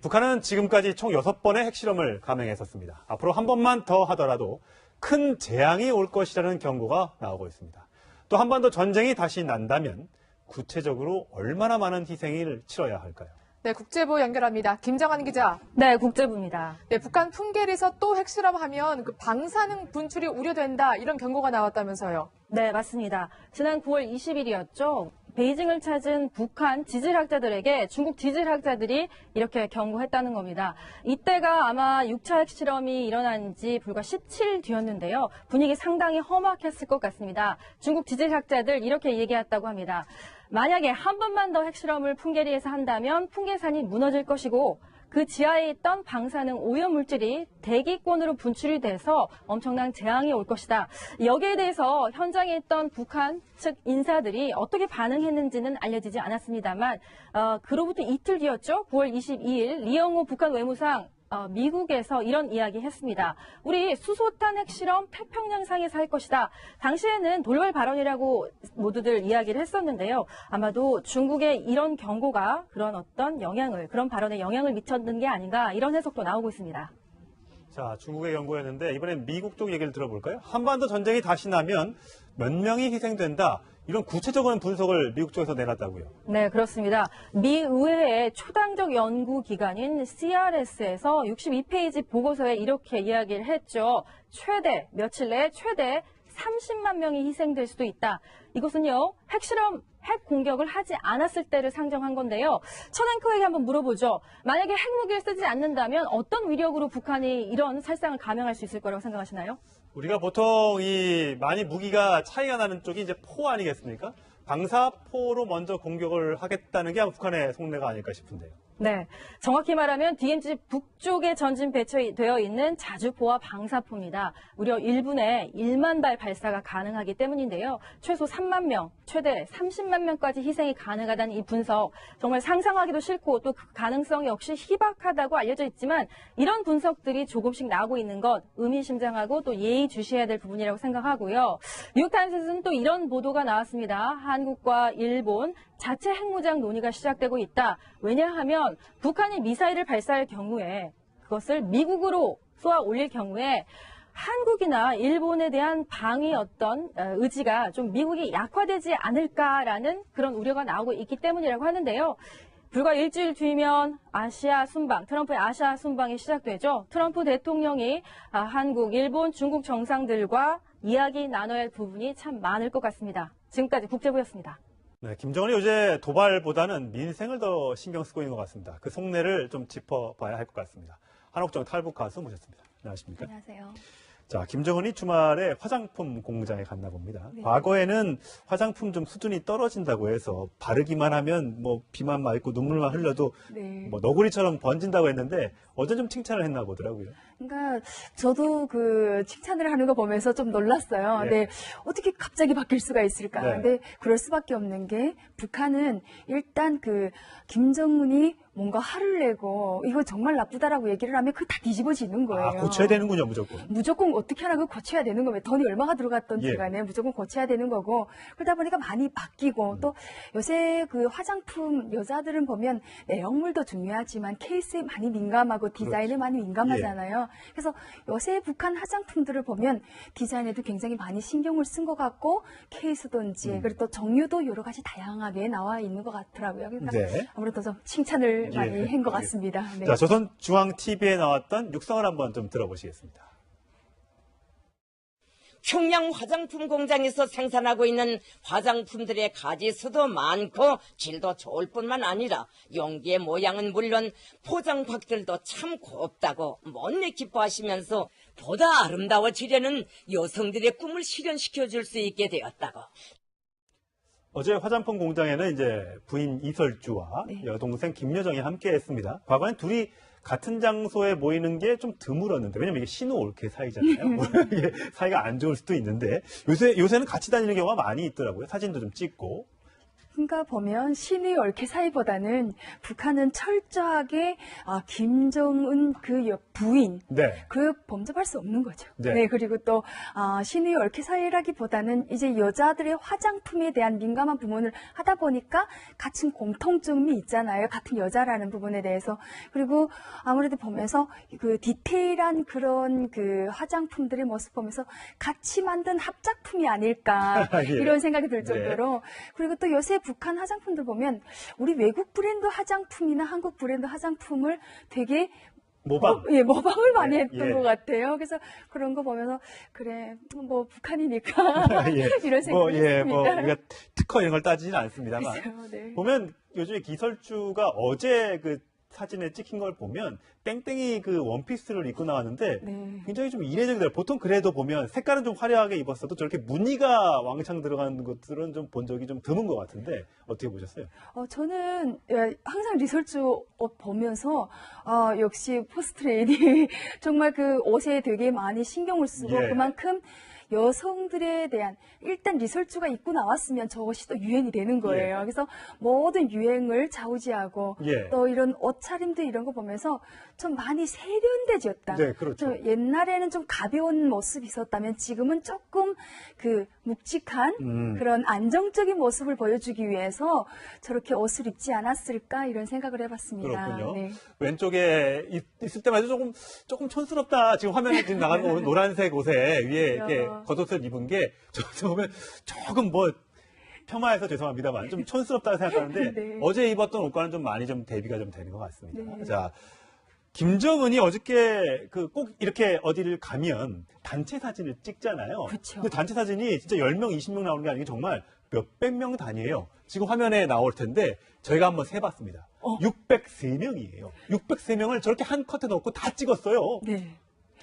북한은 지금까지 총 6번의 핵실험을 감행했었습니다. 앞으로 한 번만 더 하더라도 큰 재앙이 올 것이라는 경고가 나오고 있습니다. 또한번더 전쟁이 다시 난다면 구체적으로 얼마나 많은 희생을 치러야 할까요? 네, 국제부 연결합니다. 김정환 기자. 네, 국제부입니다. 네, 북한 풍계리에서 또 핵실험하면 그 방사능 분출이 우려된다 이런 경고가 나왔다면서요. 네, 맞습니다. 지난 9월 20일이었죠. 베이징을 찾은 북한 지질학자들에게 중국 지질학자들이 이렇게 경고했다는 겁니다. 이때가 아마 6차 핵실험이 일어난 지 불과 17일 뒤였는데요. 분위기 상당히 험악했을 것 같습니다. 중국 지질학자들 이렇게 얘기했다고 합니다. 만약에 한 번만 더 핵실험을 풍계리에서 한다면 풍계산이 무너질 것이고 그 지하에 있던 방사능 오염 물질이 대기권으로 분출이 돼서 엄청난 재앙이 올 것이다. 여기에 대해서 현장에 있던 북한 측 인사들이 어떻게 반응했는지는 알려지지 않았습니다만 어, 그로부터 이틀 뒤였죠. 9월 22일 리영호 북한 외무상 어, 미국에서 이런 이야기 했습니다. 우리 수소탄 핵실험 태평양상에서 할 것이다. 당시에는 돌발 발언이라고 모두들 이야기를 했었는데요. 아마도 중국의 이런 경고가 그런 어떤 영향을, 그런 발언에 영향을 미쳤는 게 아닌가 이런 해석도 나오고 있습니다. 자, 중국의 경고였는데 이번엔 미국 쪽 얘기를 들어볼까요? 한반도 전쟁이 다시 나면 몇 명이 희생된다. 이런 구체적인 분석을 미국 쪽에서 내놨다고요. 네, 그렇습니다. 미 의회의 초당적 연구 기관인 CRS에서 62페이지 보고서에 이렇게 이야기를 했죠. 최대, 며칠 내에 최대 30만 명이 희생될 수도 있다. 이것은요, 핵실험, 핵 공격을 하지 않았을 때를 상정한 건데요. 천앵커에게 한번 물어보죠. 만약에 핵무기를 쓰지 않는다면 어떤 위력으로 북한이 이런 살상을 감행할 수 있을 거라고 생각하시나요? 우리가 보통 이 많이 무기가 차이가 나는 쪽이 이제 포 아니겠습니까? 방사포로 먼저 공격을 하겠다는 게 북한의 속내가 아닐까 싶은데요. 네. 정확히 말하면 DMZ 북쪽에 전진 배치되어 있는 자주포와 방사포입니다. 무려 1분에 1만 발 발사가 가능하기 때문인데요. 최소 3만 명, 최대 30만 명까지 희생이 가능하다는 이 분석 정말 상상하기도 싫고 또 그 가능성 역시 희박하다고 알려져 있지만 이런 분석들이 조금씩 나오고 있는 것 의미심장하고 또 예의주시해야 될 부분이라고 생각하고요. 뉴욕타임스에서는 또 이런 보도가 나왔습니다. 한 국과 일본 자체 핵무장 논의가 시작되고 있다. 왜냐하면 북한이 미사일을 발사할 경우에 그것을 미국으로 쏘아 올릴 경우에 한국이나 일본에 대한 방위 어떤 어, 의지가 좀 미국이 약화되지 않을까라는 그런 우려가 나오고 있기 때문이라고 하는데요. 불과 일주일 뒤면 아시아 순방, 트럼프의 아시아 순방이 시작되죠. 트럼프 대통령이 아, 한국, 일본, 중국 정상들과 이야기 나눠야 할 부분이 참 많을 것 같습니다. 지금까지 국제부였습니다. 네, 김정은이 요새 도발보다는 민생을 더 신경 쓰고 있는 것 같습니다. 그 속내를 좀 짚어봐야 할 것 같습니다. 한옥정 탈북 가수 모셨습니다. 안녕하십니까? 안녕하세요. 자, 김정은이 주말에 화장품 공장에 갔나 봅니다. 네. 과거에는 화장품 좀 수준이 떨어진다고 해서 바르기만 하면 뭐 비만 맞고 눈물만 흘려도 네. 뭐 너구리처럼 번진다고 했는데 어제 좀 칭찬을 했나 보더라고요. 그러니까 저도 그 칭찬을 하는 거 보면서 좀 놀랐어요. 예. 네. 어떻게 갑자기 바뀔 수가 있을까? 네. 근데 그럴 수밖에 없는 게 북한은 일단 그 김정은이 뭔가 화를 내고 이거 정말 나쁘다라고 얘기를 하면 그거 다 뒤집어지는 거예요. 아, 고쳐야 되는군요, 무조건. 무조건 어떻게 하나 그 고쳐야 되는 거예요. 돈이 얼마가 들어갔던지 예. 간에 무조건 고쳐야 되는 거고 그러다 보니까 많이 바뀌고 음. 또 요새 그 화장품 여자들은 보면 내용물도 중요하지만 케이스에 많이 민감하고 디자인에 그렇죠. 많이 민감하잖아요. 그래서 요새 북한 화장품들을 보면 디자인에도 굉장히 많이 신경을 쓴 것 같고 케이스든지 음. 그리고 또 종류도 여러 가지 다양하게 나와 있는 것 같더라고요. 그러니까 네. 아무래도 좀 칭찬을 예. 많이 한것 예. 같습니다. 네. 자, 조선 중앙 TV에 나왔던 육성을 한번 좀 들어보시겠습니다. 평양 화장품 공장에서 생산하고 있는 화장품들의 가지 수도 많고 질도 좋을 뿐만 아니라 용기의 모양은 물론 포장박들도 참 곱다고 못내 기뻐하시면서 보다 아름다워지려는 여성들의 꿈을 실현시켜 줄 수 있게 되었다고. 어제 화장품 공장에는 이제 부인 이설주와 네. 여동생 김여정이 함께 했습니다. 과거엔 둘이 같은 장소에 모이는 게 좀 드물었는데, 왜냐면 이게 신호 올케 사이잖아요. 이게 사이가 안 좋을 수도 있는데, 요새, 요새는 같이 다니는 경우가 많이 있더라고요. 사진도 좀 찍고. 그러니까 보면 신의 얽혀 사이보다는 북한은 철저하게 아, 김정은 그옆 부인 네. 그 범접할 수 없는 거죠. 네. 네, 그리고 또 아, 신의 얽힌 사이라기보다는 이제 여자들의 화장품에 대한 민감한 부분을 하다 보니까 같은 공통점이 있잖아요. 같은 여자라는 부분에 대해서 그리고 아무래도 보면서 그 디테일한 그런 그 화장품들의 모습 보면서 같이 만든 합작품이 아닐까 예. 이런 생각이 들 네. 정도로 그리고 또 요새 북한 화장품들 보면 우리 외국 브랜드 화장품이나 한국 브랜드 화장품을 되게 모방. 어, 예, 모방을 많이 네, 했던 예. 것 같아요. 그래서 그런 거 보면서 그래 뭐 북한이니까 예. 이런 생각이 뭐, 예, 뭐. 우리가 특허 이런 걸 따지진 않습니다만. 글쎄요, 네. 보면 요즘에 기설주가 어제 그 사진에 찍힌 걸 보면 땡땡이 그 원피스를 입고 나왔는데 네. 굉장히 좀 이례적이더라고요. 보통 그래도 보면 색깔은 좀 화려하게 입었어도 저렇게 무늬가 왕창 들어가는 것들은 좀 본 적이 좀 드문 것 같은데 어떻게 보셨어요? 어, 저는 예, 항상 리설주 옷 보면서 아, 역시 포스트레인이 정말 그 옷에 되게 많이 신경을 쓰고 예. 그만큼 여성들에 대한 일단 리설주가 입고 나왔으면 저것이 또 유행이 되는 거예요. 그래서 모든 유행을 좌우지하고 예. 또 이런 옷차림들 이런 거 보면서 좀 많이 세련돼졌다. 네, 그렇죠. 좀 옛날에는 좀 가벼운 모습이 있었다면 지금은 조금 그 묵직한 음. 그런 안정적인 모습을 보여주기 위해서 저렇게 옷을 입지 않았을까 이런 생각을 해봤습니다. 그렇군요. 네. 왼쪽에 있, 있을 때만 해도 조금 조금 촌스럽다. 지금 화면에 지금 나가는 거 보면 노란색 옷에 위에 이렇게. 겉옷을 입은 게 저, 저 보면 조금 뭐 폄하해서 죄송합니다만 좀 촌스럽다고 생각하는데 네. 어제 입었던 옷과는 좀 많이 좀 대비가 좀 되는 것 같습니다. 네. 자. 김정은이 어저께 그 꼭 이렇게 어디를 가면 단체 사진을 찍잖아요. 그쵸. 근데 단체 사진이 진짜 10명, 20명 나오는 게 아니고 정말 몇백 명 단위예요. 지금 화면에 나올 텐데 저희가 한번 세봤습니다. 어. 603명이에요. 603명을 저렇게 한 컷에 넣고 다 찍었어요. 네.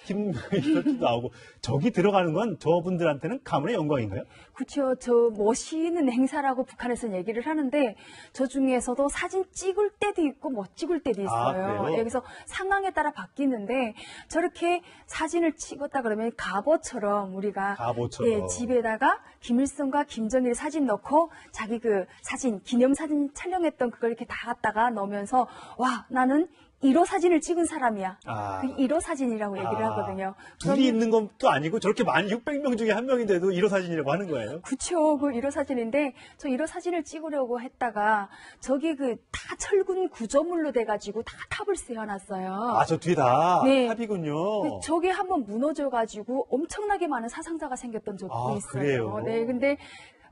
김일도 나오고 저기 들어가는 건 저분들한테는 가문의 영광인가요? 그렇죠. 저 멋있는 행사라고 북한에서는 얘기를 하는데 저 중에서도 사진 찍을 때도 있고 못 찍을 때도 아, 있어요. 그래요? 여기서 상황에 따라 바뀌는데 저렇게 사진을 찍었다 그러면 갑옷처럼 우리가 갑옷처럼. 예, 집에다가 김일성과 김정일 사진 넣고 자기 그 사진 기념 사진 촬영했던 그걸 이렇게 다 갖다가 넣으면서 와 나는 1호 사진을 찍은 사람이야. 아. 그 1호 사진이라고 얘기를 아, 하거든요. 둘이 있는 것도 아니고 저렇게 만 600명 중에 한 명인데도 1호 사진이라고 하는 거예요. 그쵸. 그 1호 사진인데, 저 1호 사진을 찍으려고 했다가, 저기 그 다 철근 구조물로 돼가지고 다 탑을 세워놨어요. 아, 저 뒤에 다 네. 탑이군요. 근데 저게 한번 무너져가지고 엄청나게 많은 사상자가 생겼던 적도 아, 있어요. 그래요? 네, 근데,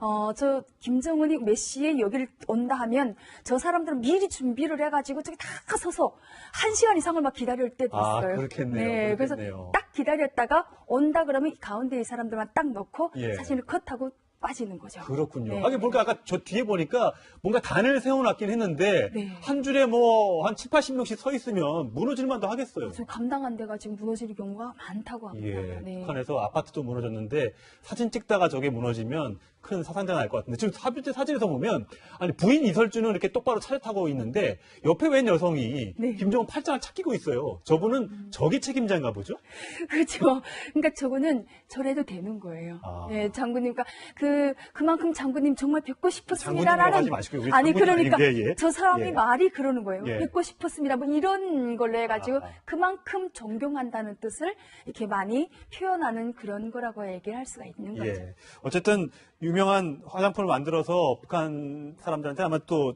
어, 저, 김정은이 몇 시에 여기를 온다 하면, 저 사람들은 미리 준비를 해가지고 저기 다 서서 한 시간 이상을 막 기다릴 때도 아, 있어요. 그렇겠네요. 네, 그래서 그렇겠네요. 딱 기다렸다가 온다 그러면 이 가운데 이 사람들만 딱 넣고 예. 사진을 컷하고 빠지는 거죠. 그렇군요. 네. 하긴 보니까 아까 저 뒤에 보니까 뭔가 단을 세워놨긴 했는데 네. 한 줄에 뭐 한 7, 80명씩 서 있으면 무너질 만도 하겠어요. 좀 감당 안 돼가 지금 무너질 경우가 많다고 합니다. 예, 네. 북한에서 아파트도 무너졌는데 사진 찍다가 저게 무너지면 큰 사상자가 날것 같은데 지금 사진, 사진에서 보면 아니 부인 이설주는 이렇게 똑바로 차를 타고 있는데 옆에 웬 여성이 네. 음. 김정은 팔짱을 착 끼고 있어요. 저분은 저기 책임자인가 보죠? 그렇죠. 그러니까 저거는 저래도 되는 거예요. 아. 예, 장군님, 그러니까 그 그만큼 장군님 정말 뵙고 싶었습니다라는 아니 그러니까 아닌데, 예. 저 사람이 예. 말이 그러는 거예요. 예. 뵙고 싶었습니다. 뭐 이런 걸로 해가지고 아. 그만큼 존경한다는 뜻을 이렇게 많이 표현하는 그런 거라고 얘기를 할 수가 있는 거죠. 예. 어쨌든 유명한 화장품을 만들어서 북한 사람들한테 아마 또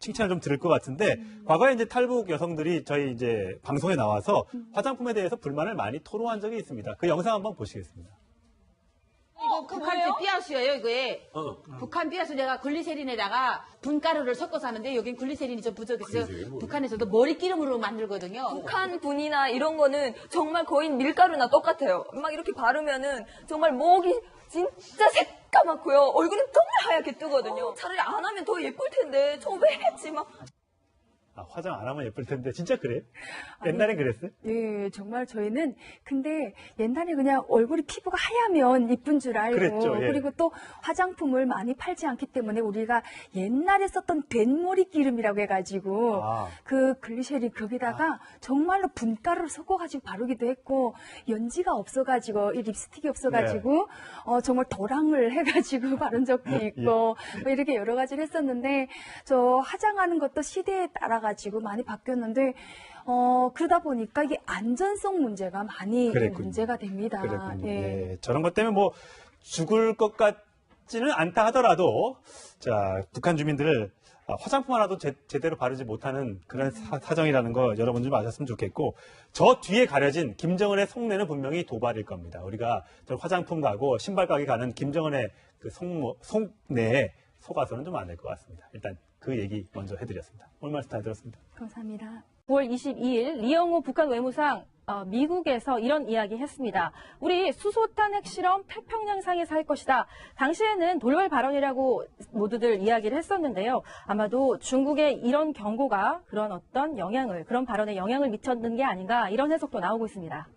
칭찬을 좀 들을 것 같은데 음. 과거에 이제 탈북 여성들이 저희 이제 방송에 나와서 음. 화장품에 대해서 불만을 많이 토로한 적이 있습니다. 그 영상 한번 보시겠습니다. 이거 북한제 삐아수예요 이거에 북한 삐아수 내가 글리세린에다가 분가루를 섞어서 하는데 여긴 글리세린이 좀 부족해서 북한에서도 머리 기름으로 만들거든요 북한 분이나 이런 거는 정말 거의 밀가루나 똑같아요. 막 이렇게 바르면은 정말 목이 진짜 새까맣고요. 얼굴은 정말 하얗게 뜨거든요. 차라리 안 하면 더 예쁠 텐데 저 왜 했지 막. 아, 화장 안 하면 예쁠 텐데 진짜 그래요? 옛날엔 그랬어요? 예, 정말 저희는 근데 옛날에 그냥 얼굴이 피부가 하얗면 이쁜 줄 알고 그랬죠, 예. 그리고 또 화장품을 많이 팔지 않기 때문에 우리가 옛날에 썼던 된머리 기름이라고 해가지고 아. 그 글리세린 거기다가 정말로 분가루를 섞어가지고 바르기도 했고 연지가 없어가지고 이 립스틱이 없어가지고 어, 정말 도랑을 해가지고 바른 적도 있고 뭐 이렇게 여러 가지를 했었는데 저 화장하는 것도 시대에 따라가 지고 많이 바뀌었는데 어, 그러다 보니까 이게 안전성 문제가 많이 그랬군요. 문제가 됩니다. 예. 예, 저런 것 때문에 뭐 죽을 것 같지는 않다 하더라도 자 북한 주민들을 아, 화장품 하나도 제, 대로 바르지 못하는 그런 사, 사정이라는 거 여러분 좀 아셨으면 좋겠고 저 뒤에 가려진 김정은의 속내는 분명히 도발일 겁니다. 우리가 저 화장품 가고 신발 가게 가는 김정은의 그 속, 속내에 속아서는 좀 안 될 것 같습니다. 일단 그 얘기 먼저 해드렸습니다. 오늘 말씀 잘 들었습니다. 감사합니다. 9월 22일 리영호 북한 외무상 어, 미국에서 이런 이야기 했습니다. 우리 수소탄 핵실험 태평양상에서 할 것이다. 당시에는 돌발 발언이라고 모두들 이야기를 했었는데요. 아마도 중국의 이런 경고가 그런 어떤 영향을, 그런 발언에 영향을 미쳤는 게 아닌가 이런 해석도 나오고 있습니다.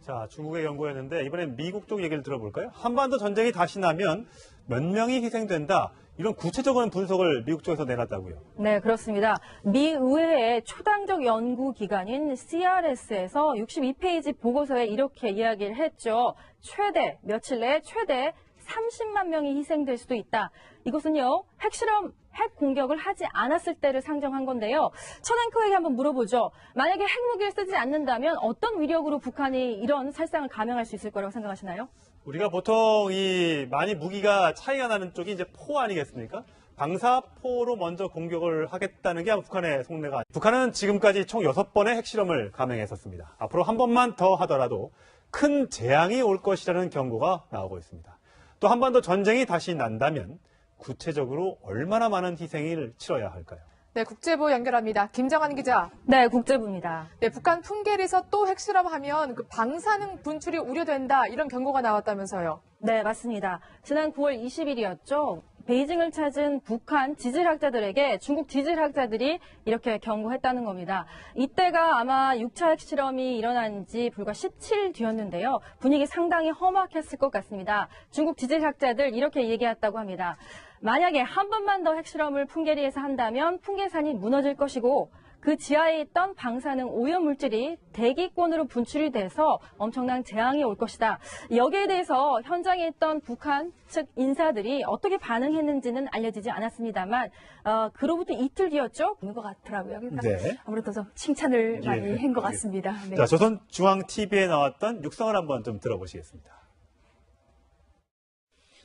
자, 중국의 연구였는데 이번엔 미국 쪽 얘기를 들어볼까요? 한반도 전쟁이 다시 나면 몇 명이 희생된다. 이런 구체적인 분석을 미국 쪽에서 내놨다고요. 네, 그렇습니다. 미 의회의 초당적 연구 기관인 CRS에서 62페이지 보고서에 이렇게 이야기를 했죠. 최대, 며칠 내에 최대 30만 명이 희생될 수도 있다. 이것은요, 핵실험, 핵 공격을 하지 않았을 때를 상정한 건데요. 천앵커에게 한번 물어보죠. 만약에 핵무기를 쓰지 않는다면 어떤 위력으로 북한이 이런 살상을 감행할 수 있을 거라고 생각하시나요? 우리가 보통 이 많이 무기가 차이가 나는 쪽이 이제 포 아니겠습니까? 방사포로 먼저 공격을 하겠다는 게 북한의 속내가 아니- 북한은 지금까지 총 6번의 핵실험을 감행했었습니다. 앞으로 한 번만 더 하더라도 큰 재앙이 올 것이라는 경고가 나오고 있습니다. 또 한반도 전쟁이 다시 난다면 구체적으로 얼마나 많은 희생을 치러야 할까요? 네, 국제부 연결합니다. 김정환 기자. 네, 국제부입니다. 네, 북한 풍계리에서 또 핵실험하면 그 방사능 분출이 우려된다 이런 경고가 나왔다면서요. 네, 맞습니다. 지난 9월 20일이었죠. 베이징을 찾은 북한 지질학자들에게 중국 지질학자들이 이렇게 경고했다는 겁니다. 이때가 아마 6차 핵실험이 일어난 지 불과 17일 뒤였는데요. 분위기 상당히 험악했을 것 같습니다. 중국 지질학자들 이렇게 얘기했다고 합니다. 만약에 한 번만 더 핵실험을 풍계리에서 한다면 풍계산이 무너질 것이고 그 지하에 있던 방사능 오염물질이 대기권으로 분출이 돼서 엄청난 재앙이 올 것이다. 여기에 대해서 현장에 있던 북한 측 인사들이 어떻게 반응했는지는 알려지지 않았습니다만 어, 그로부터 이틀 뒤였죠. 있는 것 같더라고요. 그러니까 네. 아무래도 좀 칭찬을 예, 많이 한것 예. 같습니다. 네. 자, 조선 중앙TV에 나왔던 육성을 한번 좀 들어보시겠습니다.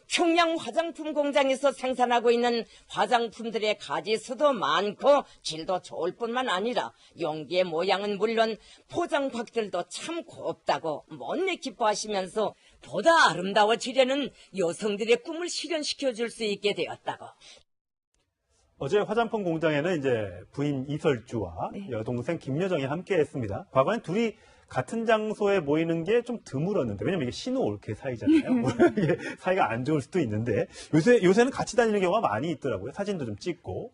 평양 화장품 공장에서 생산하고 있는 화장품들의 가지 수도 많고 질도 좋을 뿐만 아니라 용기의 모양은 물론 포장박들도 참 곱다고 못내 기뻐하시면서 보다 아름다워지려는 여성들의 꿈을 실현시켜 줄 수 있게 되었다고. 어제 화장품 공장에는 이제 부인 이설주와 네. 여동생 김여정이 함께 했습니다. 과거엔 둘이 같은 장소에 모이는 게 좀 드물었는데, 왜냐면 이게 신우 올케 사이잖아요. 물론 이게 사이가 안 좋을 수도 있는데, 요새, 요새는 같이 다니는 경우가 많이 있더라고요. 사진도 좀 찍고.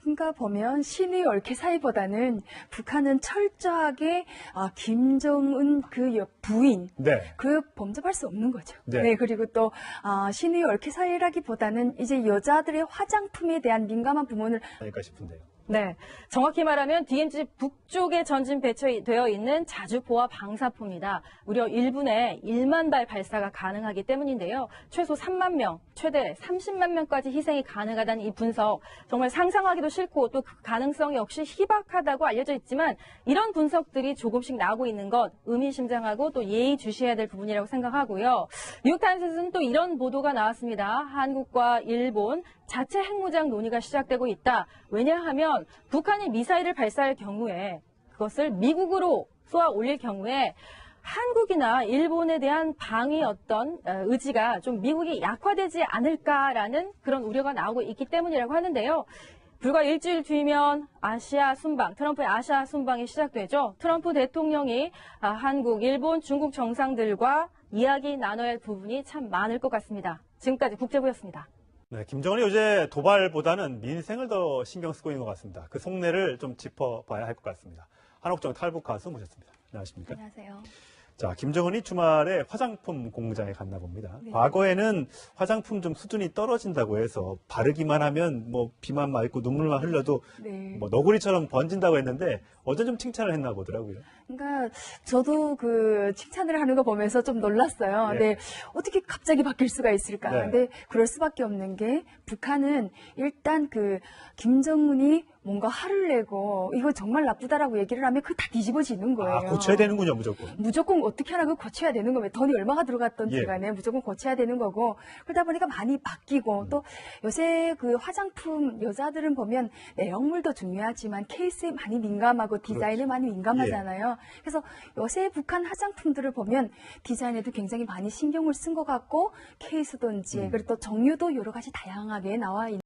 그러니까 보면 신의 얽혀 사이보다는 북한은 철저하게 아, 김정은 그 여- 부인 네. 그 범접할 수 없는 거죠. 네. 그리고 또 아, 신의 얽혀 사이라기보다는 이제 여자들의 화장품에 대한 민감한 부분을 아닐까 싶은데요. 네. 정확히 말하면 DMZ 북쪽에 전진 배치되어 있는 자주포와 방사포입니다. 무려 1분에 1만 발 발사가 가능하기 때문인데요. 최소 3만 명, 최대 30만 명까지 희생이 가능하다는 이 분석. 정말 상상하기도 싫고 또 그 가능성이 역시 희박하다고 알려져 있지만 이런 분석들이 조금씩 나오고 있는 것 의미심장하고 또 예의 주시해야 될 부분이라고 생각하고요. 뉴욕타임스는 또 이런 보도가 나왔습니다. 한국과 일본 자체 핵무장 논의가 시작되고 있다. 왜냐하면 북한이 미사일을 발사할 경우에 그것을 미국으로 쏘아 올릴 경우에 한국이나 일본에 대한 방위 어떤 어, 의지가 좀 미국이 약화되지 않을까라는 그런 우려가 나오고 있기 때문이라고 하는데요. 불과 일주일 뒤면 아시아 순방, 트럼프의 아시아 순방이 시작되죠. 트럼프 대통령이 아, 한국, 일본, 중국 정상들과 이야기 나눠야 할 부분이 참 많을 것 같습니다. 지금까지 국제부였습니다. 네, 김정은이 요새 도발보다는 민생을 더 신경 쓰고 있는 것 같습니다. 그 속내를 좀 짚어봐야 할 것 같습니다. 한옥정 탈북 가수 모셨습니다. 안녕하십니까? 안녕하세요. 자, 김정은이 주말에 화장품 공장에 갔나 봅니다. 네. 과거에는 화장품 좀 수준이 떨어진다고 해서 바르기만 하면 뭐 비만 맞고 눈물만 흘려도 네. 뭐 너구리처럼 번진다고 했는데 어제 좀 칭찬을 했나 보더라고요. 그러니까 저도 그 칭찬을 하는 거 보면서 좀 놀랐어요. 예. 네. 어떻게 갑자기 바뀔 수가 있을까? 네. 근데 그럴 수밖에 없는 게 북한은 일단 그 김정은이 뭔가 화를 내고 이거 정말 나쁘다라고 얘기를 하면 그거 다 뒤집어지는 거예요. 아, 고쳐야 되는군요, 무조건. 무조건 어떻게 하나 그 고쳐야 되는 거예요. 돈이 얼마가 들어갔던지 예. 간에 무조건 고쳐야 되는 거고 그러다 보니까 많이 바뀌고 또 요새 그 화장품 여자들은 보면 내용물도 중요하지만 케이스에 많이 민감하고 디자인에 많이 민감하잖아요. 그래서 요새 북한 화장품들을 보면 디자인에도 굉장히 많이 신경을 쓴 것 같고 케이스든지 그리고 또 종류도 여러 가지 다양하게 나와 있는